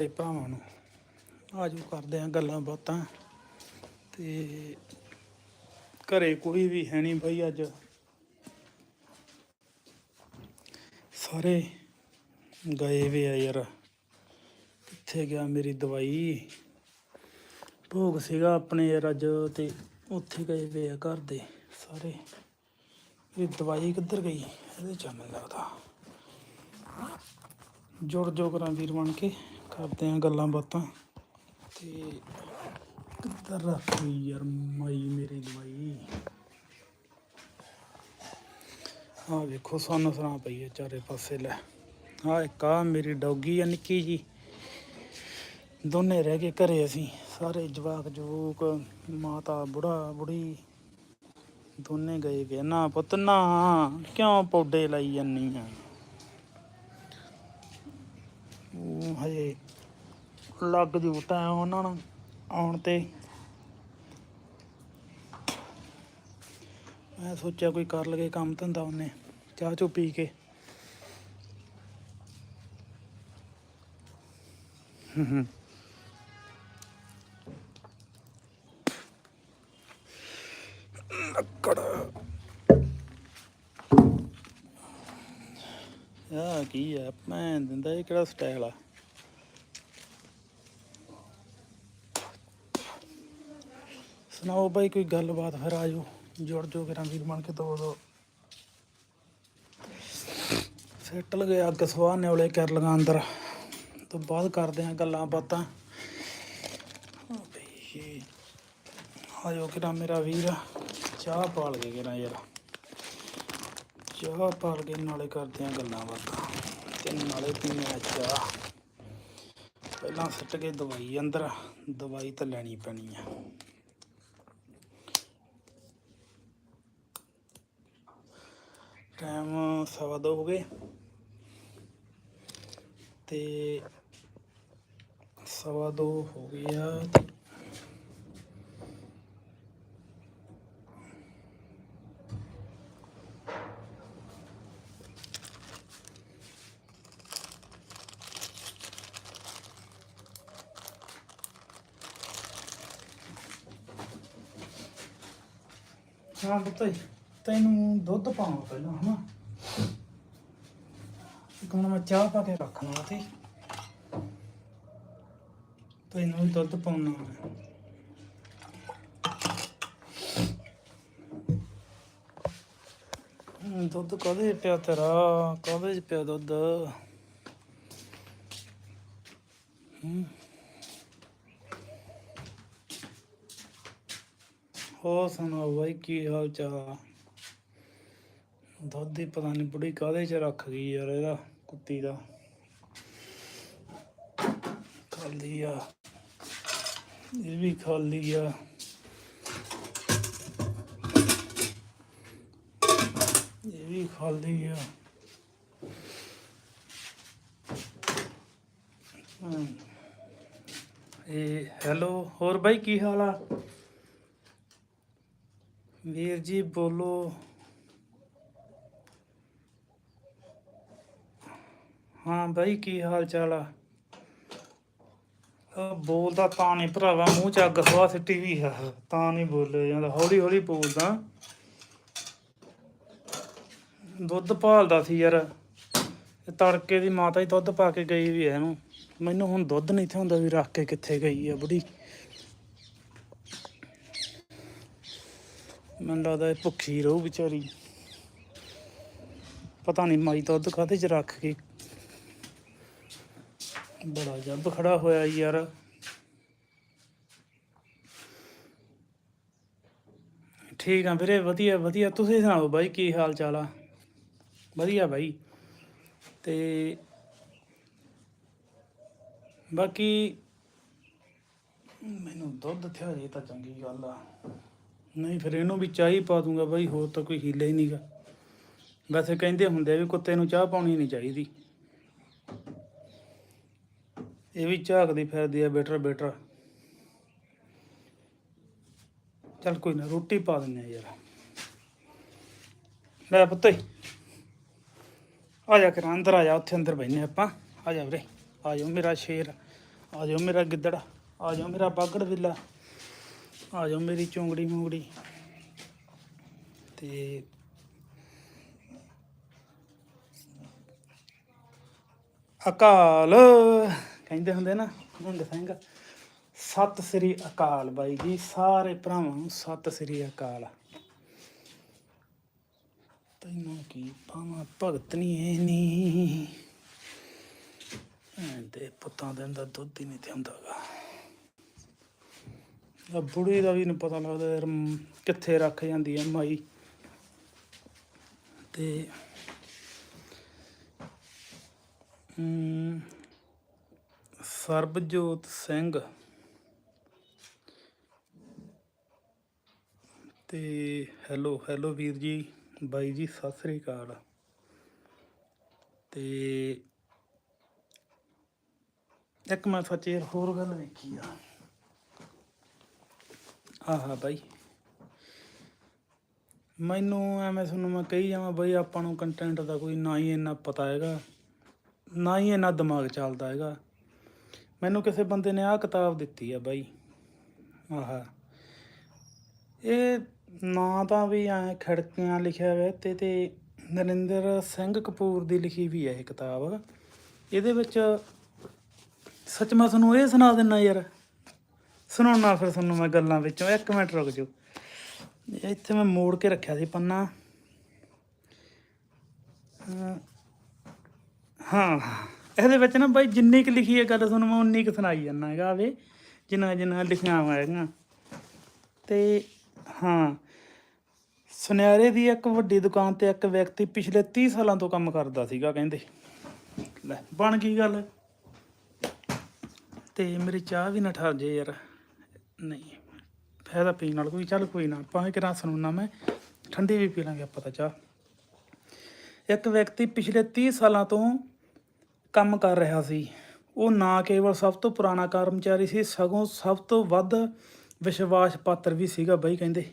ਤੇ ਭਰਾਵਾਂ ਨੂੰ ਆਜੋ ਕਰਦੇ ਆ ਗੱਲਾਂ ਬਾਤਾਂ। ਤੇ ਘਰੇ ਕੋਈ ਵੀ ਹੈ ਨਹੀਂ ਬਈ ਅੱਜ। ਸਾਰੇ ਗਏ ਵੇ ਆ ਯਾਰ। ਕਿੱਥੇ ਗਿਆ ਮੇਰੀ ਦਵਾਈ? ਭੋਗ ਸੀਗਾ ਆਪਣੇ ਯਾਰ ਅੱਜ ਤੇ ਉੱਥੇ ਗਏ ਵੇ ਆ ਘਰ ਦੇ ਸਾਰੇ। ਇਹ ਦਵਾਈ ਕਿੱਧਰ ਗਈ? ਇਹਦੇ ਚ ਮੈਨੂੰ ਲੱਗਦਾ। ਜੁੜ ਜੋ ਕਰਾਂ ਵੀਰ ਬਣ ਕੇ। ਕਰਦੇ ਆ ਗੱਲਾਂ ਬਾਤਾਂ। ਤੇ ਕਿੱਧਰ ਰੱਖ ਗਈ ਯਾਰ ਮਾਈ, ਮੇਰੀ ਦਵਾਈ ਆ ਵੇਖੋ ਸਾਨੂੰ ਸਰਾਂ ਪਈ ਹੈ ਚਾਰੇ ਪਾਸੇ ਲੈ। ਆ ਇੱਕ ਆ ਮੇਰੀ ਡੌਗੀ ਆ ਨਿੱਕੀ ਜੀ। ਦੋਨੇ ਰਹਿ ਗਏ ਘਰੇ ਅਸੀਂ। ਸਾਰੇ ਜਵਾਕ ਜਵੂਕ ਮਾਤਾ, ਬੁੜਾ, ਬੁੜੀ। ਦੋਨੇ ਗਏ ਵੇ। ਨਾ ਪੁੱਤ, ਨਾ। ਕਿਉਂ ਪੌਡੇ ਲਾਈ ਜੰਨੀ ਆ? ਉਹ ਹਜੇ ਲੱਗ ਜੂ ਟਾਈਮ ਉਹਨਾਂ ਨੂੰ ਆਉਣ ਤੇ। ਮੈਂ ਸੋਚਿਆ ਕੋਈ ਕਰ ਲਗੇ ਕੰਮ ਧੰਦਾ ਉਹਨੇ, ਚਾਹ ਚੋ ਪੀ ਕੇ। ਲੱਕੜ। ਆ ਕੀ ਆ? ਮੈਂ ਦਿੰਦਾ ਇਹ ਕਿਹੜਾ ਸਟਾਈਲ ਆ? ਸੁਣਾਓ ਬਾਈ, ਕੋਈ ਗੱਲਬਾਤ ਫਿਰ ਆਜੋ, ਜੁੜ ਜੋ ਕਰਾਂ ਵੀਰ ਬਣ ਕੇ ਦੋ ਦੋ ਸੈਟਲ ਗਿਆ ਅੱਗ ਸਵਾਹ ਨਿਉਲੇ ਕਰ ਲਗਾ ਅੰਦਰ। ਤੋਂ ਬਾਅਦ ਕਰਦੇ ਆ ਗੱਲਾਂ ਬਾਤਾਂ। ਆ ਆਜੋ ਕਿਰਾ ਮੇਰਾ ਵੀਰ, ਚਾਹ ਪਾਲ ਕੇ ਕਿਰਾ ਯਾਰ। ਚਾਹ ਪਾਲ ਕੇ ਨਾਲੇ ਕਰਦੇ ਆ ਗੱਲਾਂ ਬਾਤਾਂ। ਤੇ ਨਾਲੇ ਪੀਣੇ ਆ ਚਾਹ। ਪਹਿਲਾਂ ਸੁੱਟ ਕੇ ਦਵਾਈ ਅੰਦਰ, ਦਵਾਈ ਤਾਂ ਲੈਣੀ ਪੈਣੀ ਆ। ਟਾਈਮ ਸਵਾ ਦੋ ਹੋ ਗਏ ਤੇ ਸਵਾ ਦੋ ਹੋ ਗਿਆ ਹਾਂ ਬਤਾਈ ਤੈਨੂੰ ਦੁੱਧ ਪਾਉਣਾ ਪਹਿਲਾਂ, ਹਨਾ? ਇੱਕ ਮੈਂ ਚਾਹ ਪਾ ਕੇ ਰੱਖਣਾ ਤੇ ਤੈਨੂੰ ਵੀ ਦੁੱਧ ਪਾਉਣਾ ਦੁੱਧ ਕਦੇ ਪਿਆ ਤੇਰਾ? ਕਦੇ ਚ ਪਿਆ ਦੁੱਧ? ਹਮ। ਹੋਰ ਸੁਣਾਓ ਬਾਈ, ਕੀ ਹਾਲ ਚਾਲ? ਦੁੱਧ ਹੀ ਪਤਾ ਨਹੀਂ ਬੁੜੀ ਕਾਹਦੇ ਚ ਰੱਖ ਗਈ ਯਾਰ ਇਹਦਾ, ਕੁੱਤੀ ਦਾ। ਖਾਲੀ ਆ। ਇਹ ਵੀ ਖਾਲੀ ਆ। ਇਹ ਵੀ ਖਾਲੀ ਆ। ਇਹ ਹੈਲੋ, ਹੋਰ ਬਾਈ ਕੀ ਹਾਲ ਆ? ਵੀਰ ਜੀ ਬੋਲੋ। ਹਾਂ ਬਾਈ, ਕੀ ਹਾਲ ਚਾਲ ਆ? ਬੋਲਦਾ ਤਾਂ ਨਹੀਂ ਭਰਾਵਾ, ਮੂੰਹ ਚ ਅੱਗ ਹਵਾ ਸਿੱਟੀ ਵੀ ਆ, ਤਾਂ ਨਹੀਂ ਬੋਲੇ ਜਾਂਦਾ। ਹੌਲੀ ਹੌਲੀ ਬੋਲਦਾ। ਦੁੱਧ ਭਾਲਦਾ ਸੀ ਯਾਰ। ਤੜਕੇ ਦੀ ਮਾਤਾ ਹੀ ਦੁੱਧ ਪਾ ਕੇ ਗਈ ਵੀ ਐ ਇਹਨੂੰ। ਮੈਨੂੰ ਹੁਣ ਦੁੱਧ ਨਹੀਂ ਥਾਉਂਦਾ ਵੀ ਰੱਖ ਕੇ ਕਿੱਥੇ ਗਈ ਆ ਬੁੜੀ। ਮੈਨੂੰ ਲੱਗਦਾ ਇਹ ਭੁੱਖੀ ਰਹੂ ਵਿਚਾਰੀ। ਪਤਾ ਨਹੀਂ ਮਾਈ ਦੁੱਧ ਕਾਹਦੇ ਚ ਰੱਖ ਕੇ ਬੜਾ ਜੱਬ ਖੜਾ ਹੋਇਆ ਯਾਰ। ਠੀਕ ਆ ਵੀਰੇ, ਵਧੀਆ ਵਧੀਆ। ਤੁਸੀਂ ਸੁਣਾਓ ਬਾਈ, ਕੀ ਹਾਲ ਚਾਲ ਆ? ਵਧੀਆ ਬਾਈ। ਤੇ ਬਾਕੀ ਮੈਨੂੰ ਦੁੱਧ ਥਿਆ ਜੇ ਤਾਂ ਚੰਗੀ ਗੱਲ ਆ। ਨਹੀਂ ਫਿਰ ਇਹਨੂੰ ਵੀ ਚਾਹ ਹੀ ਪਾ ਦੂੰਗਾ ਬਾਈ, ਹੋਰ ਤਾਂ ਕੋਈ ਹੀਲਾ ਹੀ ਨਹੀਂਗਾ ਵੈਸੇ ਕਹਿੰਦੇ ਹੁੰਦੇ ਵੀ ਕੁੱਤੇ ਨੂੰ ਚਾਹ ਪਾਉਣੀ ਨਹੀਂ ਚਾਹੀਦੀ। ਇਹ ਵੀ ਝਾਕਦੀ ਫਿਰਦੀ ਆ, ਬੇਟਰ ਬੇਟਰ। ਚੱਲ ਕੋਈ ਨਾ, ਰੋਟੀ ਪਾ ਦਿੰਨੇ ਆ ਯਾਰ। ਲੈ ਪੁੱਤੇ, ਆ ਜਾ ਕਰ ਅੰਦਰ ਆ ਜਾ, ਉੱਥੇ ਅੰਦਰ ਬੈਠਨੇ ਆਪਾਂ। ਆ ਜਾ ਵੀਰੇ, ਆ ਜਾ ਮੇਰਾ ਸ਼ੇਰ, ਆ ਜਾਓ ਮੇਰਾ ਗਿੱਦੜ, ਆ ਜਾਓ ਮੇਰਾ ਬਾਗੜ ਬਿੱਲਾ, ਆ ਜਾਓ ਮੇਰੀ ਚੁੰਗੜੀ ਮੂੰਗੜੀ। ਤੇ ਅਕਾਲ। ਕਹਿੰਦੇ ਹੁੰਦੇ ਨਾ ਨਿਹੰਗ ਸਿੰਘ ਸਤਿ ਸ੍ਰੀ ਅਕਾਲ ਬਾਈ ਜੀ ਸਾਰੇ ਭਰਾਵਾਂ ਨੂੰ ਸਤਿ ਸ੍ਰੀ ਅਕਾਲ। ਤੈਨੂੰ ਕੀ ਪਾਵਾਂ ਭਗਤ ਨਹੀਂ ਨੀ। ਤੇ ਪੁੱਤਾਂ ਦੇ ਅੰਦਰ ਦੁੱਧ ਹੀ ਨਹੀਂ ਤੇ ਹੁੰਦਾਗਾ ਆ ਬੁੜੀ ਦਾ ਵੀ ਨਹੀਂ ਪਤਾ ਲੱਗਦਾ ਯਾਰ ਕਿੱਥੇ ਰੱਖ ਜਾਂਦੀ ਹੈ ਮਾਈ। ਤੇ ਹਮ, ਸਰਬਜੋਤ ਸਿੰਘ ਤੇ ਹੈਲੋ ਹੈਲੋ ਵੀਰ ਜੀ, ਬਾਈ ਜੀ, ਸਤਿ ਸ੍ਰੀ ਅਕਾਲ। ਤੇ ਇੱਕ ਮੈਂ ਸੱਚੇ ਹੋਰ ਗੱਲ ਵੇਖੀ ਆ। ਆਹਾ ਬਾਈ। ਮੈਨੂੰ ਐਵੇਂ ਤੁਹਾਨੂੰ ਮੈਂ ਕਹੀ ਜਾਵਾਂ ਬਈ ਆਪਾਂ ਨੂੰ ਕੰਟੈਂਟ ਦਾ ਕੋਈ ਨਾ ਹੀ ਇੰਨਾ ਪਤਾ ਹੈਗਾ, ਨਾ ਹੀ ਇੰਨਾ ਦਿਮਾਗ ਚੱਲਦਾ ਹੈਗਾ। ਮੈਨੂੰ ਕਿਸੇ ਬੰਦੇ ਨੇ ਆਹ ਕਿਤਾਬ ਦਿੱਤੀ ਆ ਬਾਈ। ਆਹਾ। ਇਹ ਨਾਂ ਤਾਂ ਵੀ ਐ ਖੜਕੀਆਂ ਲਿਖਿਆ ਹੋਇਆ ਤੇ ਤੇ ਨਰਿੰਦਰ ਸਿੰਘ ਕਪੂਰ ਦੀ ਲਿਖੀ ਵੀ ਹੈ ਇਹ ਕਿਤਾਬ। ਇਹਦੇ ਵਿੱਚ ਸੱਚ ਮੈਂ ਤੁਹਾਨੂੰ ਇਹ ਸੁਣਾ ਦਿੰਨਾ ਯਾਰ। ਸੁਣਾਉਣਾ ਫਿਰ ਤੁਹਾਨੂੰ ਮੈਂ ਗੱਲਾਂ ਵਿੱਚੋਂ। ਇੱਕ ਮਿੰਟ ਰੁਕ ਜਾਓ। ਇੱਥੇ ਮੈਂ ਮੋੜ ਕੇ ਰੱਖਿਆ ਸੀ ਪੰਨਾ। ਅਹ, ਹਾਂ। ਇਹਦੇ ਵਿੱਚ ਨਾ ਬਾਈ ਜਿੰਨੀ ਕੁ ਲਿਖੀ ਹੈ ਗੱਲ ਤੁਹਾਨੂੰ ਮੈਂ ਉਨੀ ਕੁ ਸੁਣਾਈ ਜਾਂਦਾ ਹੈਗਾ ਵੇ ਜਿੰਨਾ ਜਿੰਨਾ ਲਿਖਿਆ ਹੋਇਆ ਹੈਗਾ ਤੇ ਹਾਂ, ਸੁਨਿਆਰੇ ਦੀ ਇੱਕ ਵੱਡੀ ਦੁਕਾਨ ਤੇ ਇੱਕ ਵਿਅਕਤੀ ਪਿਛਲੇ 30 ਸਾਲਾਂ ਤੋਂ ਕੰਮ ਕਰਦਾ ਸੀਗਾ ਕਹਿੰਦੇ। ਲੈ, ਬਣ ਗਈ ਗੱਲ। ਤੇ ਮੇਰੀ ਚਾਹ ਵੀ ਨਾ ਠਰ ਜੇ ਯਾਰ। ਨਹੀਂ, ਫਾਇਦਾ ਪੀਣ ਨਾਲ ਕੋਈ, ਚੱਲ ਕੋਈ ਨਾ ਭਾਵੇਂ ਕਿਰਾਂ ਸੁਣਨਾ ਮੈਂ, ਠੰਡੀ ਵੀ ਪੀ ਲਾਂਗੇ ਆਪਾਂ ਤਾਂ ਚਾਹ। ਇੱਕ ਵਿਅਕਤੀ ਪਿਛਲੇ 30 ਸਾਲਾਂ ਤੋਂ ਕੰਮ ਕਰ ਰਿਹਾ ਸੀ। ਉਹ ਨਾ ਕੇਵਲ ਸਭ ਤੋਂ ਪੁਰਾਣਾ ਕਰਮਚਾਰੀ ਸੀ, ਸਗੋਂ ਸਭ ਤੋਂ ਵੱਧ ਵਿਸ਼ਵਾਸ ਪਾਤਰ ਵੀ ਸੀਗਾ ਬਈ ਕਹਿੰਦੇ।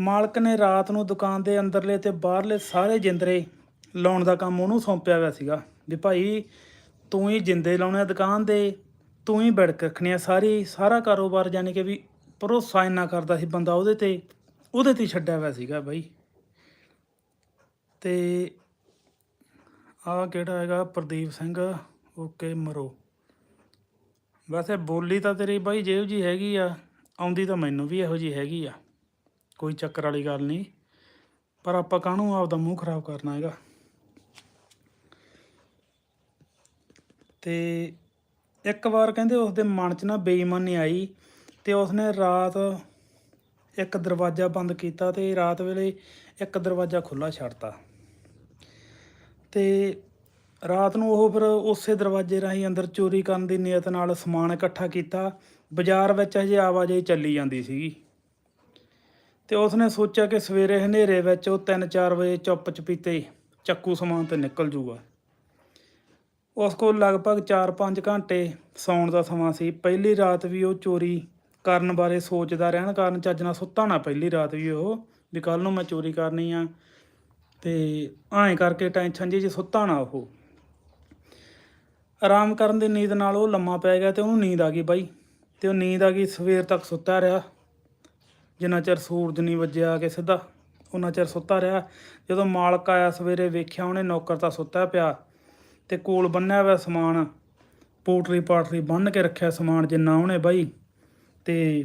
ਮਾਲਕ ਨੇ ਰਾਤ ਨੂੰ ਦੁਕਾਨ ਦੇ ਅੰਦਰਲੇ ਤੇ ਬਾਹਰਲੇ ਸਾਰੇ ਜਿੰਦਰੇ ਲਾਉਣ ਦਾ ਕੰਮ ਉਹਨੂੰ ਸੌਂਪਿਆ ਹੋਇਆ ਸੀਗਾ। ਵੀ ਭਾਈ, ਤੂੰ ਹੀ ਜਿੰਦੇ ਲਾਉਣੇ ਆ ਦੁਕਾਨ ਦੇ, ਤੂੰ ਹੀ ਬੈਠ ਰੱਖਣੀ ਆ ਸਾਰੀ, ਸਾਰਾ ਕਾਰੋਬਾਰ ਯਾਨੀ ਕਿ ਵੀ ਭਰੋਸਾ ਇੰਨਾ ਕਰਦਾ ਸੀ ਬੰਦਾ ਉਹਦੇ ਤੇ ਉਹਦੇ ਤੇ ਹੀ ਛੱਡਿਆ ਹੋਇਆ ਸੀਗਾ ਬਾਈ। ਤੇ ਆਹ ਕਿਹੜਾ ਹੈਗਾ? ਪ੍ਰਦੀਪ ਸਿੰਘ। ਓਕੇ, ਮਰੋ। ਵੈਸੇ ਬੋਲੀ ਤਾਂ ਤੇਰੀ ਬਾਈ ਜਿਹੋ ਜੀ ਹੈਗੀ ਆ, ਆਉਂਦੀ ਤਾਂ ਮੈਨੂੰ ਵੀ ਇਹੋ ਜੀ ਹੈਗੀ ਆ, ਕੋਈ ਚੱਕਰ ਵਾਲੀ ਗੱਲ ਨਹੀਂ। ਪਰ ਆਪਾਂ ਕਾਹਨੂੰ ਆਪਦਾ ਮੂੰਹ ਖਰਾਬ ਕਰਨਾ ਹੈਗਾ? ਤੇ ਇੱਕ ਵਾਰ ਕਹਿੰਦੇ ਉਸ ਦੇ ਮਨ 'ਚ ਨਾ ਬੇਈਮਾਨੀ ਆਈ ਤੇ ਉਸਨੇ ਰਾਤ ਇੱਕ ਦਰਵਾਜ਼ਾ ਬੰਦ ਕੀਤਾ ਤੇ ਰਾਤ ਵੇਲੇ ਇੱਕ ਦਰਵਾਜ਼ਾ ਖੁੱਲਾ ਛੱਡਤਾ ਤੇ ਰਾਤ ਨੂੰ ਉਹ ਫਿਰ ਉਸੇ ਦਰਵਾਜ਼ੇ ਰਾਹੀਂ ਅੰਦਰ ਚੋਰੀ ਕਰਨ ਦੀ ਨੀਅਤ ਨਾਲ ਸਮਾਨ ਇਕੱਠਾ ਕੀਤਾ। ਬਾਜ਼ਾਰ ਵਿੱਚ ਅਜੇ ਆਵਾਜਾਈ ਚੱਲੀ ਜਾਂਦੀ ਸੀਗੀ। ਤੇ ਉਸਨੇ ਸੋਚਿਆ ਕਿ ਸਵੇਰੇ ਹਨੇਰੇ ਵਿੱਚ ਉਹ 3-4 ਵਜੇ ਚੁੱਪ ਚਪੀਤੇ ਚੱਕੂ ਸਮਾਨ ਤੇ ਨਿਕਲ ਜੂਗਾ। ਉਸ ਕੋਲ ਲਗਭਗ 4-5 ਘੰਟੇ ਸੌਣ ਦਾ ਸਮਾਂ ਸੀ। ਪਹਿਲੀ ਰਾਤ ਵੀ ਉਹ ਚੋਰੀ ਕਰਨ ਬਾਰੇ ਸੋਚਦਾ ਰਹਿਣ ਕਾਰਨ ਚੱਜ ਨਾਲ ਸੁੱਤਾ ਨਾ। ਪਹਿਲੀ ਰਾਤ ਵੀ ਉਹ ਵੀ ਕੱਲ ਨੂੰ ਮੈਂ ਚੋਰੀ ਕਰਨੀ ਆ। ਤੇ ਐਂ ਕਰਕੇ ਟੈਨਸ਼ਨ ਜੀ ਚ ਸੁੱਤਾ ਨਾ ਉਹ। ਆਰਾਮ ਕਰਨ ਦੀ ਨੀਂਦ ਨਾਲ ਉਹ ਲੰਮਾ ਪੈ ਗਿਆ ਤੇ ਉਹਨੂੰ ਨੀਂਦ ਆ ਗਈ ਬਾਈ। ਤੇ ਉਹ ਨੀਂਦ ਆ ਗਈ, ਸਵੇਰ ਤੱਕ ਸੁੱਤਾ ਰਿਹਾ। ਜਿੰਨਾ ਚਿਰ ਸੂਰਜ ਨਹੀਂ ਵੱਜਿਆ ਕਿ ਸਿੱਧਾ ਉਹਨਾਂ ਚਿਰ ਸੁੱਤਾ ਰਿਹਾ। ਜਦੋਂ ਮਾਲਕ ਆਇਆ ਸਵੇਰੇ ਵੇਖਿਆ ਉਹਨੇ ਨੌਕਰ ਤਾਂ ਸੁੱਤਾ ਪਿਆ। ਤੇ ਕੋਲ ਬੰਨਿਆ ਹੋਇਆ ਸਮਾਨ, ਪੋਟਰੀ ਪਾਟਰੀ ਬੰਨ ਕੇ ਰੱਖਿਆ ਸਮਾਨ ਜਿੰਨਾ ਉਹਨੇ ਬਾਈ। ਤੇ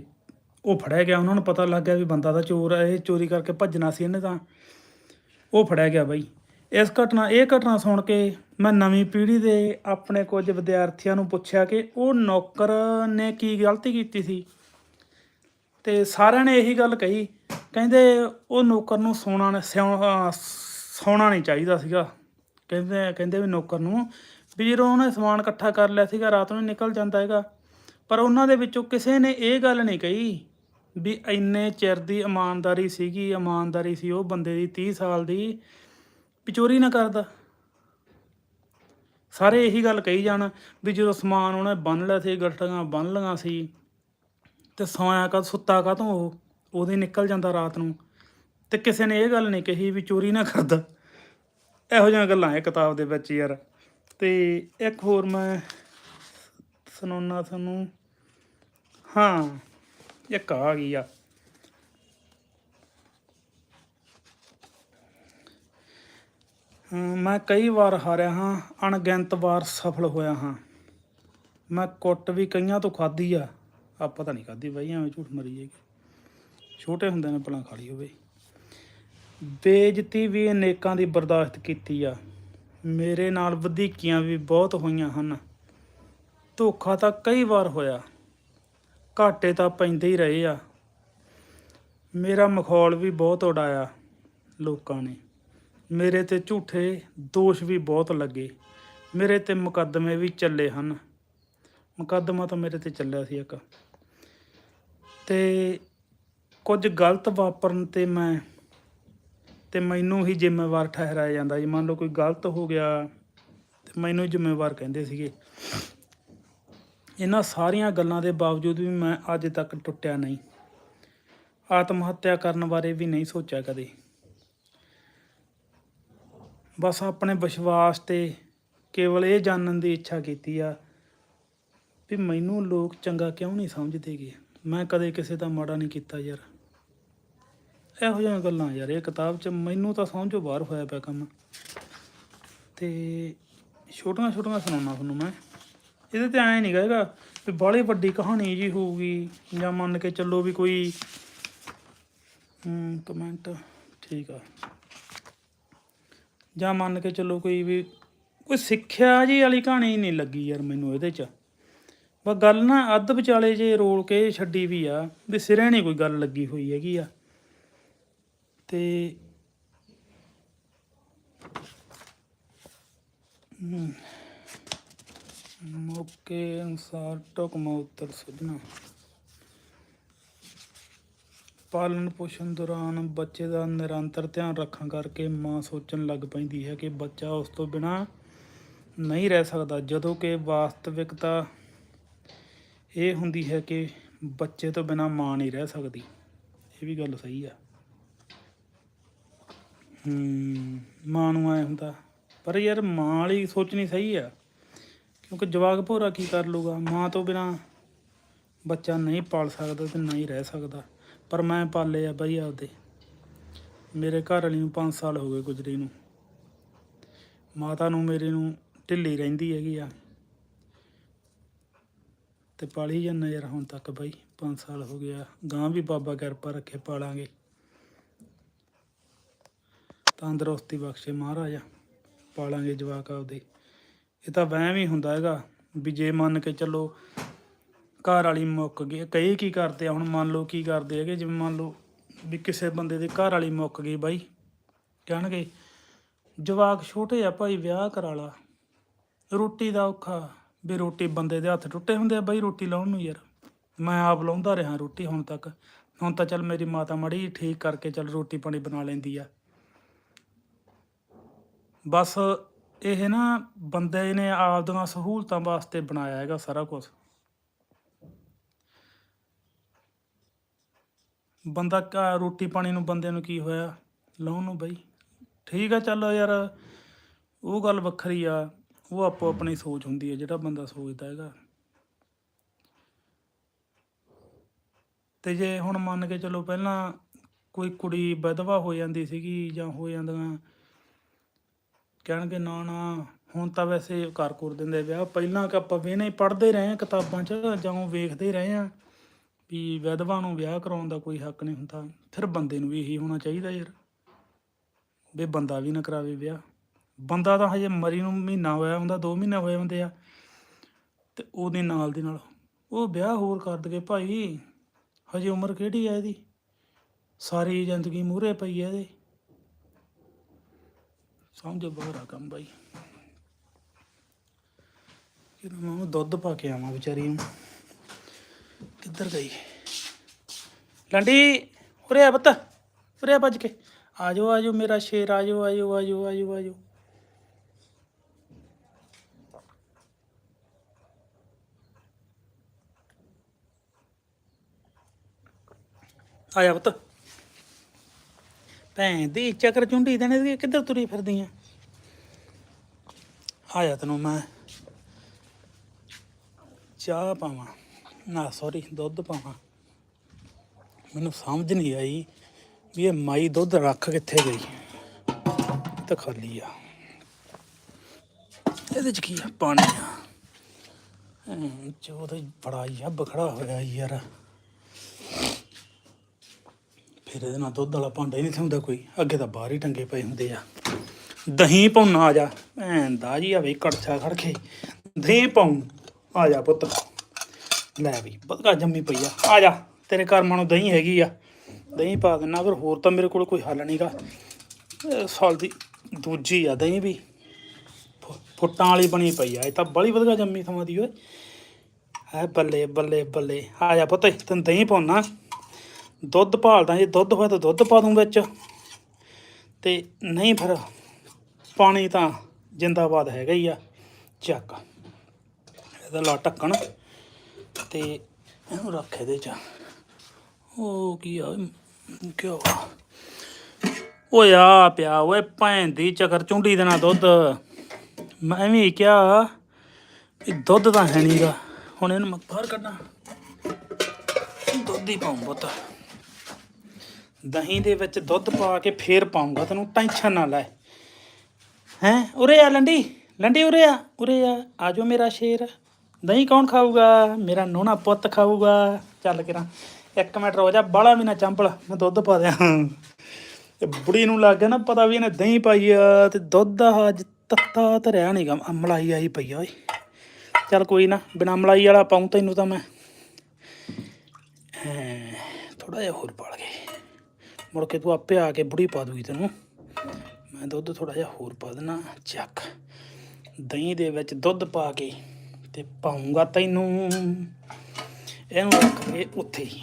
ਉਹ ਫੜਿਆ ਗਿਆ, ਉਹਨਾਂ ਨੂੰ ਪਤਾ ਲੱਗ ਗਿਆ ਵੀ ਬੰਦਾ ਤਾਂ ਚੋਰ ਹੈ ਇਹ ਚੋਰੀ ਕਰਕੇ ਭੱਜਣਾ ਸੀ ਇਹਨੇ ਤਾਂ। ਉਹ ਫੜਿਆ ਗਿਆ ਬਾਈ। ਇਸ ਘਟਨਾ, ਇਹ ਘਟਨਾ ਸੁਣ ਕੇ ਮੈਂ ਨਵੀਂ ਪੀੜ੍ਹੀ ਦੇ ਆਪਣੇ ਕੁਝ ਵਿਦਿਆਰਥੀਆਂ ਨੂੰ ਪੁੱਛਿਆ ਕਿ ਉਹ ਨੌਕਰ ਨੇ ਕੀ ਗਲਤੀ ਕੀਤੀ ਸੀ? ਤੇ ਸਾਰਿਆਂ ਨੇ ਇਹੀ ਗੱਲ ਕਹੀ। ਕਹਿੰਦੇ ਉਹ ਨੌਕਰ ਨੂੰ ਸੌਣਾ ਨੇ ਸੌਣਾ ਨਹੀਂ ਚਾਹੀਦਾ ਸੀਗਾ। ਕਹਿੰਦੇ ਕਹਿੰਦੇ ਵੀ ਨੌਕਰ ਨੂੰ ਵੀ ਜਦੋਂ ਉਹਨੇ ਸਮਾਨ ਇਕੱਠਾ ਕਰ ਲਿਆ ਸੀਗਾ, ਰਾਤ ਨੂੰ ਨਿਕਲ ਜਾਂਦਾ ਹੈਗਾ। ਪਰ ਉਹਨਾਂ ਦੇ ਵਿੱਚੋਂ ਕਿਸੇ ਨੇ ਇਹ ਗੱਲ ਨਹੀਂ ਕਹੀ ਵੀ ਇੰਨੇ ਚਿਰ ਦੀ ਇਮਾਨਦਾਰੀ ਸੀਗੀ, ਇਮਾਨਦਾਰੀ ਸੀ ਉਹ ਬੰਦੇ ਦੀ 30 ਸਾਲ ਦੀ, ਵੀ ਚੋਰੀ ਨਾ ਕਰਦਾ। ਸਾਰੇ ਇਹੀ ਗੱਲ ਕਹੀ ਜਾਣ ਵੀ ਜਦੋਂ ਸਮਾਨ ਉਹਨੇ ਬੰਨ ਲਿਆ ਸੀ ਗੱਠੜੀਆਂ ਬੰਨ ਲਈਆਂ ਸੀ, ਤੇ ਸੌਇਆ ਕਦ, ਸੁੱਤਾ ਕਾਹਤੋਂ ਉਹ? ਉਹਦੇ ਨਿਕਲ ਜਾਂਦਾ ਰਾਤ ਨੂੰ। ਤੇ ਕਿਸੇ ਨੇ ਇਹ ਗੱਲ ਨਹੀਂ ਕਹੀ ਵੀ ਚੋਰੀ ਨਾ ਕਰਦਾ। ਇਹੋ ਜਿਹੀਆਂ ਗੱਲਾਂ ਹੈ ਕਿਤਾਬ ਦੇ ਵਿੱਚ ਯਾਰ। ਤੇ ਇੱਕ ਹੋਰ ਮੈਂ ਸੁਣਾਉਣਾ ਤੁਹਾਨੂੰ। ਹਾਂ। ਇੱਕ ਆ ਗਈ ਆ। ਮੈਂ ਕਈ ਵਾਰ ਹਾਰਿਆ ਹਾਂ, ਅਣਗਿਣਤ ਵਾਰ ਸਫਲ ਹੋਇਆ ਹਾਂ। ਮੈਂ ਕੁੱਟ ਵੀ ਕਈਆਂ ਤੋਂ ਖਾਧੀ ਆ। ਆ ਪਤਾ ਨਹੀਂ ਖਾਧੀ ਬਾਈ, ਐਵੇਂ ਝੂਠ ਮਰੀ ਜਾਏਗੀ। ਛੋਟੇ ਹੁੰਦੇ ਨੇ ਪਲਾਂ ਖਾ ਲਈ ਹੋਵੇ ਬੇਇੱਜ਼ਤੀ ਵੀ ਅਨੇਕਾਂ ਦੀ ਬਰਦਾਸ਼ਤ ਕੀਤੀ ਆ। ਮੇਰੇ ਨਾਲ ਵਧੀਕੀਆਂ ਵੀ ਬਹੁਤ ਹੋਈਆਂ ਹਨ। ਧੋਖਾ ਤਾਂ ਕਈ ਵਾਰ ਹੋਇਆ। ਘਾਟੇ ਤਾਂ ਪੈਂਦੇ ਹੀ ਰਹੇ ਆ। ਮੇਰਾ ਮਖੌਲ ਵੀ ਬਹੁਤ ਉਡਾਇਆ ਲੋਕਾਂ ਨੇ। ਮੇਰੇ ਤੇ ਝੂਠੇ ਦੋਸ਼ ਵੀ ਬਹੁਤ ਲੱਗੇ। ਮੇਰੇ ਤੇ ਮੁਕੱਦਮੇ ਵੀ ਚੱਲੇ ਹਨ। ਮੁਕੱਦਮਾ ਤਾਂ ਮੇਰੇ ਤੇ ਚੱਲਿਆ ਸੀ ਇੱਕ। ਤੇ ਕੁਝ ਗਲਤ ਵਾਪਰਨ ਤੇ ਮੈਂ, ਤੇ ਮੈਨੂੰ ਹੀ ਜ਼ਿੰਮੇਵਾਰ ਠਹਿਰਾਇਆ ਜਾਂਦਾ ਜੀ ਮੰਨ ਲਓ ਕੋਈ ਗਲਤ ਹੋ ਗਿਆ, ਤੇ ਮੈਨੂੰ ਜ਼ਿੰਮੇਵਾਰ ਕਹਿੰਦੇ ਸੀਗੇ। ਇਹਨਾਂ ਸਾਰੀਆਂ ਗੱਲਾਂ ਦੇ ਬਾਵਜੂਦ ਵੀ ਮੈਂ ਅੱਜ ਤੱਕ ਟੁੱਟਿਆ ਨਹੀਂ। ਆਤਮ ਹੱਤਿਆ ਕਰਨ ਬਾਰੇ ਵੀ ਨਹੀਂ ਸੋਚਿਆ ਕਦੇ। ਬਸ ਆਪਣੇ ਵਿਸ਼ਵਾਸ ਤੇ ਕੇਵਲ ਇਹ ਜਾਣਨ ਦੀ ਇੱਛਾ ਕੀਤੀ ਆ ਵੀ ਮੈਨੂੰ ਲੋਕ ਚੰਗਾ ਕਿਉਂ ਨਹੀਂ ਸਮਝਦੇਗੇ ਮੈਂ ਕਦੇ ਕਿਸੇ ਦਾ ਮਾੜਾ ਨਹੀਂ ਕੀਤਾ ਯਾਰ। ਇਹੋ ਜਿਹੀਆਂ ਗੱਲਾਂ ਯਾਰ, ਇਹ ਕਿਤਾਬ 'ਚ ਮੈਨੂੰ ਤਾਂ ਸਮਝੋ ਬਾਹਰ ਹੋਇਆ ਪਿਆ ਕੰਮ। ਤੇ ਛੋਟੀਆਂ ਛੋਟੀਆਂ ਸੁਣਾਉਣਾ ਤੁਹਾਨੂੰ ਮੈਂ। ਇਹਦੇ ਤੇ ਐਂ ਨਹੀਂ ਹੈਗਾ ਵੀ ਬਾਹਲੀ ਵੱਡੀ ਕਹਾਣੀ ਜੀ ਹੋਊਗੀ ਜਾਂ ਮੰਨ ਕੇ ਚੱਲੋ ਵੀ ਕੋਈ ਹਮ ਕਮੈਂਟ ਠੀਕ ਆ। ਜਾਂ ਮੰਨ ਕੇ ਚੱਲੋ ਕੋਈ ਵੀ ਕੋਈ ਸਿੱਖਿਆ ਜੀ ਵਾਲੀ ਕਹਾਣੀ ਨਹੀਂ ਲੱਗੀ ਯਾਰ ਮੈਨੂੰ ਇਹਦੇ 'ਚ। ਬਸ ਗੱਲ ਨਾ ਅੱਧ ਵਿਚਾਲੇ ਜੇ ਰੋਲ ਕੇ ਛੱਡੀ ਵੀ ਆ ਵੀ ਸਿਰੇ ਨਹੀਂ ਕੋਈ ਗੱਲ ਲੱਗੀ ਹੋਈ ਹੈਗੀ ਆ। ਤੇ ਹਮ, ਮੌਕੇ ਅਨੁਸਾਰ ਟੁਕਮਾ ਉੱਤਰ ਸੁਝਣਾ ਪਾਲਣ ਪੋਸ਼ਣ ਦੌਰਾਨ ਬੱਚੇ ਦਾ ਨਿਰੰਤਰ ਧਿਆਨ ਰੱਖਣ ਕਰਕੇ ਮਾਂ ਸੋਚਣ ਲੱਗ ਪੈਂਦੀ ਹੈ ਕਿ ਬੱਚਾ ਉਸ ਤੋਂ ਬਿਨਾ ਨਹੀਂ ਰਹਿ ਸਕਦਾ। ਜਦੋਂ ਕਿ ਵਾਸਤਵਿਕਤਾ ਇਹ ਹੁੰਦੀ ਹੈ ਕਿ ਬੱਚੇ ਤੋਂ ਬਿਨਾ ਮਾਂ ਨਹੀਂ ਰਹਿ ਸਕਦੀ। ਇਹ ਵੀ ਗੱਲ ਸਹੀ ਆ। ਹੂੰ, ਮਾਂ ਨੂੰ ਆਏ ਹੁੰਦਾ। ਪਰ ਯਾਰ ਮਾਂ ਵਾਲੀ ਸੋਚਣੀ ਸਹੀ ਆ। ਕਿਉਂਕਿ ਜਵਾਕ ਭੋਰਾ ਕੀ ਕਰ ਲੂਗਾ? ਮਾਂ ਤੋਂ ਬਿਨਾ ਬੱਚਾ ਨਹੀਂ ਪਾਲ ਸਕਦਾ ਤੇ ਨਹੀਂ ਰਹਿ ਸਕਦਾ। ਪਰ ਮੈਂ ਪਾਲੇ ਆ ਬਈ ਆਪਦੇ। ਮੇਰੇ ਘਰ ਵਾਲੀ ਨੂੰ 5 ਸਾਲ ਹੋ ਗਏ ਗੁਜਰੀ ਨੂੰ। ਮਾਤਾ ਨੂੰ ਮੇਰੇ ਨੂੰ ਢਿੱਲੀ ਰਹਿੰਦੀ ਹੈਗੀ ਆ। ਤੇ ਪਾਲੀ ਜਾਂਦਾ ਯਾਰ ਹੁਣ ਤੱਕ ਬਾਈ 5 ਸਾਲ ਹੋ ਗਿਆ ਗਾਂ ਵੀ ਬਾਬਾ ਕਿਰਪਾ ਰੱਖੇ ਪਾਲਾਂਗੇ। ਤੰਦਰੁਸਤੀ ਬਖਸ਼ੇ ਮਹਾਰਾਜਾ, ਪਾਲਾਂਗੇ ਜਵਾਕ ਆਪਦੇ। ਇਹ ਤਾਂ ਵਹਿਮ ਹੀ ਹੁੰਦਾ ਹੈਗਾ ਵੀ ਜੇ ਮੰਨ ਕੇ ਚੱਲੋ ਘਰ ਵਾਲੀ ਮੁੱਕ ਗਈ ਕਈ ਕੀ ਕਰਦੇ ਆ, ਹੁਣ ਮੰਨ ਲਓ ਕੀ ਕਰਦੇ ਹੈਗੇ, ਜਿਵੇਂ ਮੰਨ ਲਓ ਵੀ ਕਿਸੇ ਬੰਦੇ ਦੇ ਘਰ ਵਾਲੀ ਮੁੱਕ ਗਈ ਬਾਈ, ਕਹਿਣਗੇ, ਜਵਾਕ ਛੋਟੇ ਆ ਭਾਈ ਵਿਆਹ ਕਰਾ ਲਾ, ਰੋਟੀ ਦਾ ਔਖਾ, ਵੀ ਰੋਟੀ ਬੰਦੇ ਦੇ ਹੱਥ ਟੁੱਟੇ ਹੁੰਦੇ ਆ ਬਾਈ ਰੋਟੀ ਲਾਉਣ ਨੂੰ ਯਾਰ, ਮੈਂ ਆਪ ਲਾਉਂਦਾ ਰਿਹਾ ਰੋਟੀ ਹੁਣ ਤੱਕ, ਹੁਣ ਤਾਂ ਚੱਲ ਮੇਰੀ ਮਾਤਾ ਮੜੀ ਠੀਕ ਕਰਕੇ ਚੱਲ ਰੋਟੀ ਪਾਣੀ ਬਣਾ ਲੈਂਦੀ ਆ। ਬਸ ਇਹ ਨਾ ਬੰਦੇ ਨੇ ਆਪਦੀਆਂ ਸਹੂਲਤਾਂ ਵਾਸਤੇ ਬਣਾਇਆ ਹੈਗਾ ਸਾਰਾ ਕੁਝ ਬੰਦਾ ਘਰ ਰੋਟੀ ਪਾਣੀ ਨੂੰ ਬੰਦੇ ਨੂੰ ਕੀ ਹੋਇਆ? ਲਾਉਣ ਨੂੰ ਬਈ। ਠੀਕ ਆ, ਚੱਲ ਯਾਰ, ਉਹ ਗੱਲ ਵੱਖਰੀ ਆ। ਉਹ ਆਪੋ ਆਪਣੀ ਸੋਚ ਹੁੰਦੀ ਹੈ, ਜਿਹੜਾ ਬੰਦਾ ਸੋਚਦਾ ਹੈਗਾ। ਤੇ ਜੇ ਹੁਣ ਮੰਨ ਕੇ ਚਲੋ ਪਹਿਲਾਂ ਕੋਈ ਕੁੜੀ ਵਿਧਵਾ ਹੋ ਜਾਂਦੀ ਸੀਗੀ ਜਾਂ ਹੋ ਜਾਂਦੀਆਂ ਕਹਿਣਗੇ, ਨਾ ਨਾ, ਹੁਣ ਤਾਂ ਵੈਸੇ ਕਰ ਕਰ ਦਿੰਦੇ ਵਿਆਹ। ਪਹਿਲਾਂ ਕਿ ਆਪਾਂ ਵੇਨੇ ਪੜ੍ਹਦੇ ਰਹੇ ਆ ਕਿਤਾਬਾਂ 'ਚ ਜਾਂ ਉਹ ਵੇਖਦੇ ਰਹੇ ਆ ਵੀ ਵਿਧਵਾ ਨੂੰ ਵਿਆਹ ਕਰਾਉਣ ਦਾ ਕੋਈ ਹੱਕ ਨਹੀਂ ਹੁੰਦਾ, ਫਿਰ ਬੰਦੇ ਨੂੰ ਵੀ ਇਹੀ ਹੋਣਾ ਚਾਹੀਦਾ ਯਾਰ। ਵੀ ਬੰਦਾ ਵੀ ਨਾ ਕਰਾਵੇ ਵਿਆਹ। ਬੰਦਾ ਤਾਂ ਹਜੇ ਮਰੀ ਨੂੰ ਮਹੀਨਾ ਹੋਇਆ ਹੁੰਦਾ 2 ਮਹੀਨੇ ਹੋਏ ਹੁੰਦੇ ਆ ਤੇ ਉਹਦੇ ਨਾਲ ਦੇ ਨਾਲ ਉਹ ਵਿਆਹ ਹੋਰ ਕਰ ਦਗੇ ਭਾਈ। ਹਜੇ ਉਮਰ ਕਿਹੜੀ ਆ ਇਹਦੀ? ਸਾਰੀ ਜ਼ਿੰਦਗੀ ਮੂਹਰੇ ਪਈ ਆ ਇਹਦੇ। ਸਮਝ ਬਾਹਰ ਆ ਕੰਮ ਬਾਈ। ਕਿਦੋਂ ਮੈਂ ਦੁੱਧ ਪਾ ਕੇ ਆਵਾਂ ਵਿਚਾਰੀ ਨੂੰ। ਕਿੱਧਰ ਗਈ? ਲੰਡੀ, ਉਰੇ ਆ ਪੁੱਤ। ਉਰੇ ਆ ਭੱਜ ਕੇ। ਆ ਜਾਓ ਆ ਜਾਓ ਮੇਰਾ ਸ਼ੇਰ ਆ ਜਾਓ ਆ ਜਾਓ ਆ ਆਜੋ ਆਜੋ ਆਜੋ ਆਜੋ ਆਜੋ। ਆਇਆ ਪੁੱਤ। ਭੈਣ ਦੀ ਚੱਕਰ ਚੁੰਡੀ ਦੇਣੇ ਦੀ ਕਿੱਧਰ ਤੁਰੀ ਫਿਰਦੀ ਆ ਆਇਆ ਤੈਨੂੰ ਮੈਂ ਚਾਹ ਪਾਵਾਂ। ਨਾ ਸੌਰੀ ਦੁੱਧ ਪਾਵਾਂ। ਮੈਨੂੰ ਸਮਝ ਨਹੀਂ ਆਈ ਵੀ ਇਹ ਮਾਈ ਦੁੱਧ ਰੱਖ ਕਿੱਥੇ ਗਈ। ਤਾਂ ਖਾਲੀ ਆ। ਇਹਦੇ ਚ ਕੀ ਆ? ਪਾਣੀ ਆ। ਹਮ, ਬੜਾ ਯੱਬ ਖੜਾ ਹੋਇਆ ਯਾਰ। ਫਿਰ ਇਹਦੇ ਨਾਲ ਦੁੱਧ ਵਾਲਾ ਭਾਂਡਾ ਹੀ ਨਹੀਂ ਹੁੰਦਾ ਕੋਈ। ਅੱਗੇ ਤਾਂ ਬਾਹਰ ਹੀ ਟੰਗੇ ਪਏ ਹੁੰਦੇ ਆ। ਦਹੀਂ ਪਾਉਣਾ ਆ ਜਾ। ਭੈਣ ਦਾ ਜੀ ਆਵੇ ਕੜਛਾ ਖੜ ਦਹੀਂ ਪਾਉਂ ਆ ਜਾ ਪੁੱਤ। ਲੈ ਵੀ ਬਦਗਾ ਜੰਮੀ ਪਈ ਆ। ਆ ਜਾ, ਤੇਰੇ ਘਰ ਮਾਨੋ ਦਹੀਂ ਹੈਗੀ ਆ। ਦਹੀਂ ਪਾ ਦੇਣਾ ਫਿਰ ਹੋਰ ਤਾਂ ਮੇਰੇ ਕੋਲ ਕੋਈ ਹੱਲ ਨਹੀਂਗਾ ਸਾਲ ਦੀ ਦੂਜੀ ਆ ਦਹੀਂ ਵੀ। ਫੁੱਟਾਂ ਵਾਲੀ ਬਣੀ ਪਈ ਆ। ਇਹ ਤਾਂ ਬੜੀ ਵਧਗਾ ਜੰਮੀ ਥਾਂ ਦੀ ਓਏ। ਹੈ ਬੱਲੇ ਬੱਲੇ ਬੱਲੇ। ਆ ਜਾ ਪੁੱਤ, ਤੈਨੂੰ ਦਹੀਂ ਪਾਉਣਾ। ਦੁੱਧ ਭਾਲਦਾ, ਜੇ ਦੁੱਧ ਹੋਇਆ ਤਾਂ ਦੁੱਧ ਪਾ ਦੂੰ ਵਿੱਚ। ਤੇ ਨਹੀਂ ਫਿਰ ਪਾਣੀ ਤਾਂ ਜਿੰਦਾਬਾਦ ਹੈਗਾ ਹੀ ਆ, ਚੱਕ। ਇਹਦਾ ਲਾ ਢੱਕਣ ਤੇ ਇਹਨੂੰ ਰੱਖ ਇਹਦੇ ਚ। ਉਹ ਕੀ ਆ ਕਿਉਂ ਓਏ ਆ ਪਿਆ, ਓਏ ਭੈਣ ਦੀ ਚਕਰ ਚੁੰਡੀ ਦੇਣਾ ਦੁੱਧ। ਮੈਂ ਵੀ ਕਿਹਾ ਵੀ ਦੁੱਧ ਤਾਂ ਹੈ ਨਹੀਂਗਾ ਹੁਣ ਇਹਨੂੰ ਮੈਂ ਬਾਹਰ ਕੱਢਾਂ। ਦੁੱਧ ਹੀ ਪਾਉਂ ਪੁੱਤ। ਦਹੀਂ ਦੇ ਵਿੱਚ ਦੁੱਧ ਪਾ ਕੇ ਫੇਰ ਪਾਉਂਗਾ, ਤੈਨੂੰ ਟੈਨਸ਼ਨ ਨਾ ਲੈ। ਹੈਂ? ਉਰੇ ਆ ਲੰਡੀ। ਲੰਡੀ ਉਰੇ ਆ। ਉਰੇ ਆ। ਆਜੋ ਮੇਰਾ ਸ਼ੇਰ। ਦਹੀਂ ਕੌਣ ਖਾਊਗਾ? ਮੇਰਾ ਨੋਨਾ ਪੁੱਤ ਖਾਊਗਾ। ਚੱਲ ਕਿਰਾਂ। ਇੱਕ ਮਿੰਟ ਰੋ ਜਾ ਬਾਲਾ ਵੀ ਨਾ ਚੰਪਲ ਮੈਂ ਦੁੱਧ ਪਾ ਦਿਆਂ। ਤੇ ਬੁੜੀ ਨੂੰ ਲੱਗ ਗਿਆ ਨਾ ਪਤਾ ਵੀ ਇਹਨੇ ਦਹੀਂ ਪਾਈ ਆ ਤੇ ਦੁੱਧ ਆ ਅੱਜ ਤੱਤਾ ਧਰਿਆ ਨਹੀਂਗਾ ਮਲਾਈ ਆਈ ਪਈ ਆ, ਓਏ। ਚੱਲ ਕੋਈ ਨਾ, ਬਿਨਾ ਮਲਾਈ ਵਾਲਾ ਪਾਉਂ ਤੈਨੂੰ ਤਾਂ ਮੈਂ। ਥੋੜਾ ਜਿਹਾ ਹੋਰ ਪਾ ਗਏ ਮੁੜ ਕੇ ਤੂੰ ਆਪੇ ਆ ਕੇ ਬੁੜੀ ਪਾ ਦੂਗੀ ਤੈਨੂੰ। ਮੈਂ ਦੁੱਧ ਥੋੜਾ ਜਿਹਾ ਹੋਰ ਪਾ ਦੇਣਾ ਚੱਕ। ਦਹੀਂ ਦੇ ਵਿੱਚ ਦੁੱਧ ਪਾ ਕੇ ਤੇ ਪਾਉਂਗਾ ਤੈਨੂੰ। ਇਹਨੂੰ ਰੱਖ ਕੇ ਉੱਥੇ ਹੀ।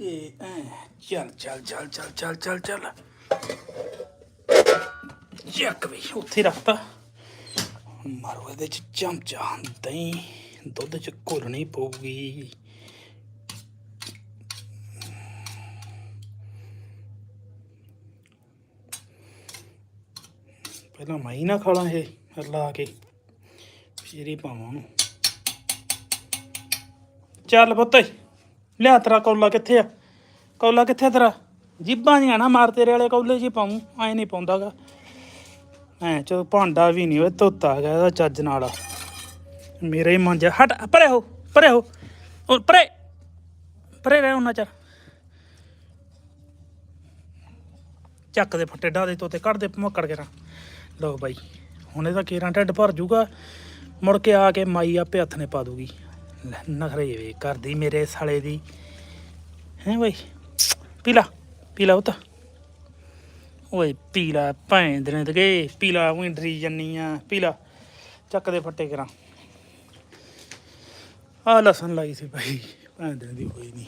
ਇਹ ਚੱਲ ਚੱਲ ਚੱਲ ਚੱਲ ਚੱਲ ਚੱਲ ਚੱਲ। ਚੱਕ ਵੀ, ਉੱਥੇ ਰੱਖਤਾ। ਹੁਣ ਮਾਰੋ ਇਹਦੇ ਚ ਚਮਚਾ, ਦਹੀਂ। ਦੁੱਧ ਚ ਘੋਲਣੀ ਪਊਗੀ। ਪਹਿਲਾਂ ਮੈਂ ਹੀ ਨਾ ਖਾਲਾਂ ਇਹ ਲਾ ਕੇ ਫਿਰ ਹੀ ਪਾਵਾਂ ਉਹਨੂੰ। ਚੱਲ ਪੁੱਤ ਲਿਆ ਤੇਰਾ ਕੌਲਾ ਕਿੱਥੇ ਆ? ਕੌਲਾ ਕਿੱਥੇ ਆ ਤੇਰਾ? ਜੀਬਾਂ ਜੀਆਂ ਨਾ ਮਾਰ ਤੇਰੇ ਵਾਲੇ ਕੌਲੇ ਜੀ ਪਾਉਂ, ਐ ਨਹੀਂ ਪਾਉਂਦਾਗਾ। ਐ ਚੋ ਭਾਂਡਾ ਵੀ ਨਹੀਂ ਓਏ ਧੋਤਾ ਗਿਆ ਇਹਦਾ ਚੱਜ ਨਾਲ। ਮੇਰਾ ਹੀ ਮਨ ਹਟ, ਪਰੇ ਹੋ ਪਰੇ ਹੋ। ਪਰੇ ਪਰੇ ਰਹਿ ਉਹਨਾਂ ਚਿਰ ਚੱਕ ਦੇ ਫੱਟੇ ਢਾ ਦੇ ਤੋਤੇ, ਕੱਢ ਦੇ ਭਮੱਕੜ ਕੇ ਰਾਂ ਲਓ ਬਾਈ। ਹੁਣ ਇਹਦਾ ਕੇਰਾਂ ਢਿੱਡ ਭਰ ਜੂਗਾ। ਮੁੜ ਕੇ ਆ ਕੇ ਮਾਈ ਆਪੇ ਹੱਥ ਨੇ ਪਾ ਦੂਗੀ। ਨਖਰੇ ਵੇ ਕਰਦੀ ਮੇਰੇ ਸਾਲੇ ਦੀ। ਹੈ ਬਾਈ? ਪੀਲਾ ਪੀਲਾ ਉਹ ਓਏ ਪੀਲਾ ਭੈਣ ਦੇ ਨੇ ਤੇ ਪੀਲਾ ਉਹ ਡਰੀ ਜੰਨੀ ਆ ਪੀਲਾ ਚੱਕ ਦੇ ਫੱਟੇ ਕਰਾਂ। ਆ ਲਸਣ ਲਾਈ ਸੀ ਭਾਈ ਭੈਣ ਦੇ ਦੀ ਕੋਈ ਨਹੀਂ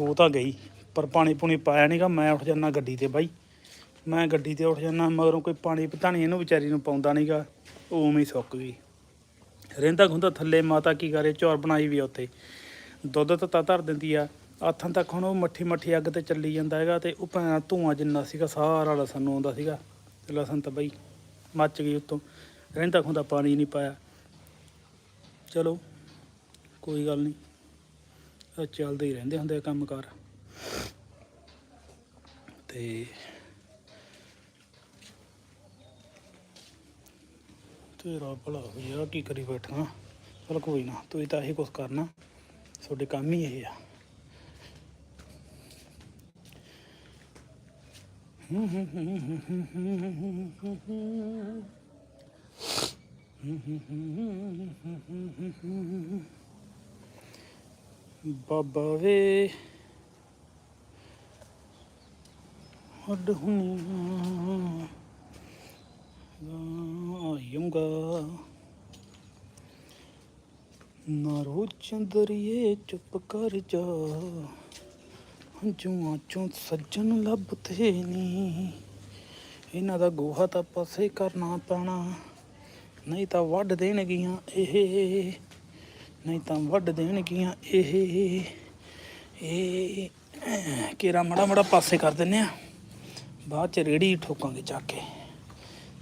ਹੋ ਤਾਂ ਗਈ, ਪਰ ਪਾਣੀ ਪੂਣੀ ਪਾਇਆ ਨਹੀਂਗਾ ਮੈਂ ਉੱਠ ਜਾਣਾ ਗੱਡੀ ਤੇ ਬਾਈ। ਮੈਂ ਗੱਡੀ ਤੇ ਉੱਠ ਜਾਂਦਾ, ਮਗਰੋਂ ਕੋਈ ਪਾਣੀ ਪਤਾ ਇਹਨੂੰ ਵਿਚਾਰੀ ਨੂੰ ਪਾਉਂਦਾ ਨਹੀਂਗਾ ਉਹ ਉਵੇਂ ਹੀ ਸੁੱਕ ਗਈ। ਰਹਿੰਦਾ ਖੁੰਦਾ ਥੱਲੇ, ਮਾਤਾ ਕੀ ਕਰੇ ਚੌਰ ਬਣਾਈ ਵੀ ਆ ਉੱਥੇ। ਦੁੱਧ ਤਾਂ ਧਰ ਦਿੰਦੀ ਆ। ਆਥਾਂ ਤੱਕ ਹੁਣ ਉਹ ਮੱਠੀ ਮੱਠੀ ਅੱਗ ਤੇ ਚੱਲੀ ਜਾਂਦਾ ਹੈਗਾ ਤੇ ਉਹ ਭੈਣਾ ਧੂਆਂ ਜਿੰਨਾ ਸੀਗਾ, ਸਾਰਾ ਲਸਣ ਨੂੰ ਆਉਂਦਾ ਸੀਗਾ। ਲਸਣ ਤਾਂ ਬਈ ਮੱਚ ਗਈ ਉੱਤੋਂ। ਰਹਿੰਦਾ ਖੁੰਦਾ ਪਾਣੀ ਨਹੀਂ ਪਾਇਆ। ਚਲੋ, ਕੋਈ ਗੱਲ ਨਹੀਂ। ਚੱਲਦੇ ਹੀ ਰਹਿੰਦੇ ਹੁੰਦੇ ਆ ਕੰਮਕਾਰ। ਤੇ ਤੇਰਾ ਭਲਾ ਹੋਇਆ ਕੀ ਕਰੀ ਬੈਠਾ ਚਲ ਕੋਈ ਨਾ ਤੂੰ ਤਾਂ ਇਹ ਕੁਛ ਕਰਨਾ ਤੁਹਾਡੇ ਕੰਮ ਹੀ ਇਹ ਆ ਬਾਬਾ ਵੇ ਹੱਡ ਹੁਣੀਆਂ ਆਇਉਂਗਾ ਨਾ ਰੋ ਚੰਦਰੀਏ ਚੁੱਪ ਕਰ ਜਾ ਹੰਝੂਆਂ ਚੋਂ ਸੱਜਣ ਲੱਭਦੇ ਨਹੀਂ ਇਹਨਾਂ ਦਾ ਗੋਹਾ ਤਾਂ ਪਾਸੇ ਕਰਨਾ ਪੈਣਾ ਨਹੀਂ ਤਾਂ ਵੱਢ ਦੇਣਗੀਆਂ ਇਹ ਨਹੀਂ ਤਾਂ ਵੱਢ ਦੇਣਗੀਆਂ ਇਹ ਇਹ ਕਿਰਾ ਮੜਾ ਮੜਾ ਪਾਸੇ ਕਰ ਦਿੰਨੇ ਆ ਬਾਅਦ ਚ ਰੇੜੀ ਠੋਕਾਂਗੇ ਚੱਕ ਕੇ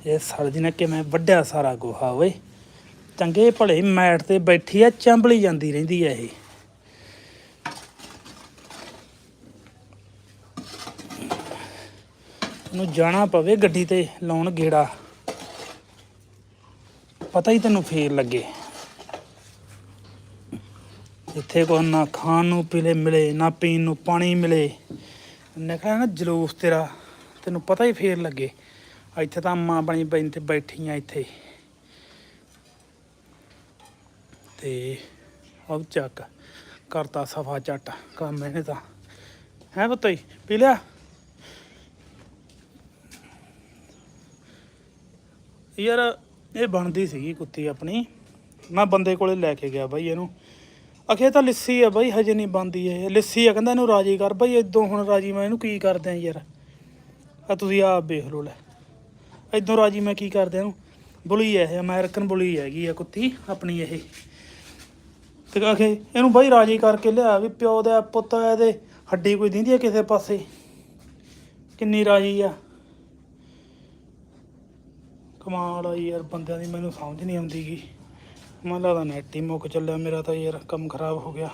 ਇਹ ਸਰਦੀ ਨੇ ਕਿਵੇਂ ਮੈਂ ਵੱਢਿਆ ਸਾਰਾ ਗੋਹਾ ਓਏ। ਚੰਗੇ ਭਲੇ ਮੈਟ ਤੇ ਬੈਠੀ ਆ, ਚੰਬਲੀ ਜਾਂਦੀ ਰਹਿੰਦੀ ਆ ਇਹ। ਨੂੰ ਜਾਣਾ ਪਵੇ ਗੱਡੀ ਤੇ ਲਾਉਣ ਗੇੜਾ। ਪਤਾ ਹੀ ਤੈਨੂੰ ਫੇਰ ਲੱਗੇ। ਇੱਥੇ ਕੋ ਨਾ ਖਾਣ ਨੂੰ ਪੀਲੇ ਮਿਲੇ, ਨਾ ਪੀਣ ਨੂੰ ਪਾਣੀ ਮਿਲੇ। ਨਿਕਲਿਆ ਨਾ, ਜਲੂਸ ਤੇਰਾ। ਤੈਨੂੰ ਪਤਾ ਹੀ ਫੇਰ ਲੱਗੇ। ਇੱਥੇ ਤਾਂ ਮਾਂ ਬਣੀ ਬੈਠ ਤੇ ਬੈਠੀਆਂ ਇੱਥੇ। ਤੇ ਉਹ ਚੱਕ, ਕਰਤਾ ਸਫਾ ਚੱਟ ਕੰਮ ਇਹਨੇ ਤਾਂ। ਹੈ ਪੁੱਤ ਪੀ ਲਿਆ? ਯਾਰ, ਇਹ ਬਣਦੀ ਸੀਗੀ ਕੁੱਤੀ ਆਪਣੀ। ਮੈਂ ਬੰਦੇ ਕੋਲੇ ਲੈ ਕੇ ਗਿਆ ਬਾਈ ਇਹਨੂੰ। ਅਖੇ ਤਾਂ ਲਿੱਸੀ ਆ ਬਾਈ, ਹਜੇ ਨਹੀਂ ਬੰਦੀ ਇਹ। ਲਿੱਸੀ ਆ, ਕਹਿੰਦਾ ਇਹਨੂੰ ਰਾਜੀ ਕਰ। ਬਾਈ, ਇਦੋਂ ਹੁਣ ਰਾਜੀ ਮੈਂ ਇਹਨੂੰ ਕੀ ਕਰਦੇ ਆ ਯਾਰ? ਆ ਤੁਸੀਂ ਆਪ ਵੇਖ ਲਓ ਲੈ। ਇਦੋਂ ਰਾਜੀ, ਮੈਂ ਕੀ ਕਰਦਿਆਂ ਨੂੰ? ਬੁਲੀ ਹੈ ਇਹ, ਅਮਰੀਕਨ ਬੁਲੀ ਹੈਗੀ ਆ ਕੁੱਤੀ, ਆਪਣੀ ਇਹ। ਤੇ ਆਖੇ, ਇਹਨੂੰ ਬਾਈ ਰਾਜੀ ਕਰਕੇ ਲਿਆ ਵੀ ਪਿਓ ਦਾ ਪੁੱਤ ਆ ਇਹਦੇ ਹੱਡੀ ਕੋਈ ਦਿੰਦੀ ਆ ਕਿਸੇ ਪਾਸੇ? ਕਿੰਨੀ ਰਾਜੀ ਆ। ਕਮਾਲ ਆ ਯਾਰ, ਬੰਦਿਆਂ ਦੀ ਮੈਨੂੰ ਸਮਝ ਨਹੀਂ ਆਉਂਦੀ ਗੀ। ਮੈਨੂੰ ਲੱਗਦਾ ਨੈਟ ਹੀ ਮੁੱਕ ਚੱਲਿਆ, ਮੇਰਾ ਤਾਂ ਯਾਰ ਕੰਮ ਖਰਾਬ ਹੋ ਗਿਆ।